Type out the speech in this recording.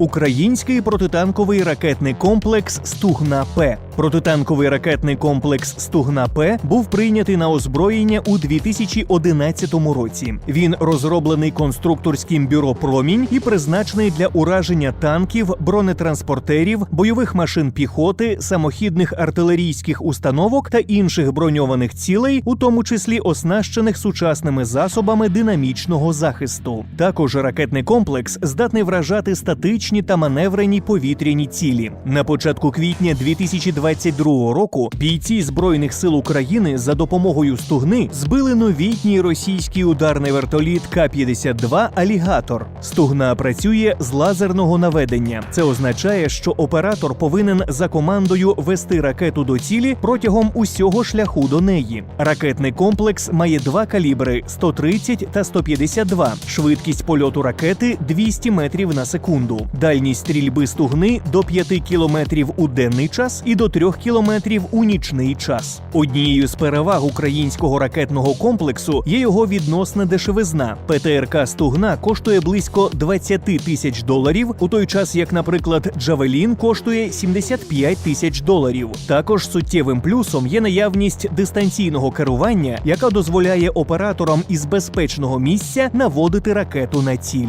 Український протитанковий ракетний комплекс Стугна П. Протитанковий ракетний комплекс Стугна П був прийнятий на озброєння у 2011 році. Він розроблений конструкторським бюро Промінь і призначений для ураження танків, бронетранспортерів, бойових машин піхоти, самохідних артилерійських установок та інших броньованих цілей, у тому числі оснащених сучасними засобами динамічного захисту. Також ракетний комплекс здатний вражати статичні та маневрені повітряні цілі. На початку квітня 2022 року бійці збройних сил України за допомогою стугни збили новітній російський ударний вертоліт К-52 Алігатор. Стугна працює з лазерного наведення. Це означає, що оператор повинен за командою вести ракету до цілі протягом усього шляху до неї. Ракетний комплекс має два калібри 130 та 152. Швидкість польоту ракети 200 метрів на секунду. Дальність стрільби стугни до 5 кілометрів у денний час і до 3 кілометрів у нічний час. Однією з переваг українського ракетного комплексу є його відносна дешевизна. ПТРК Стугна коштує близько 20 тисяч доларів, у той час як, наприклад, Джавелін коштує 75 тисяч доларів. Також суттєвим плюсом є наявність дистанційного керування, яка дозволяє операторам із безпечного місця наводити ракету на ціль.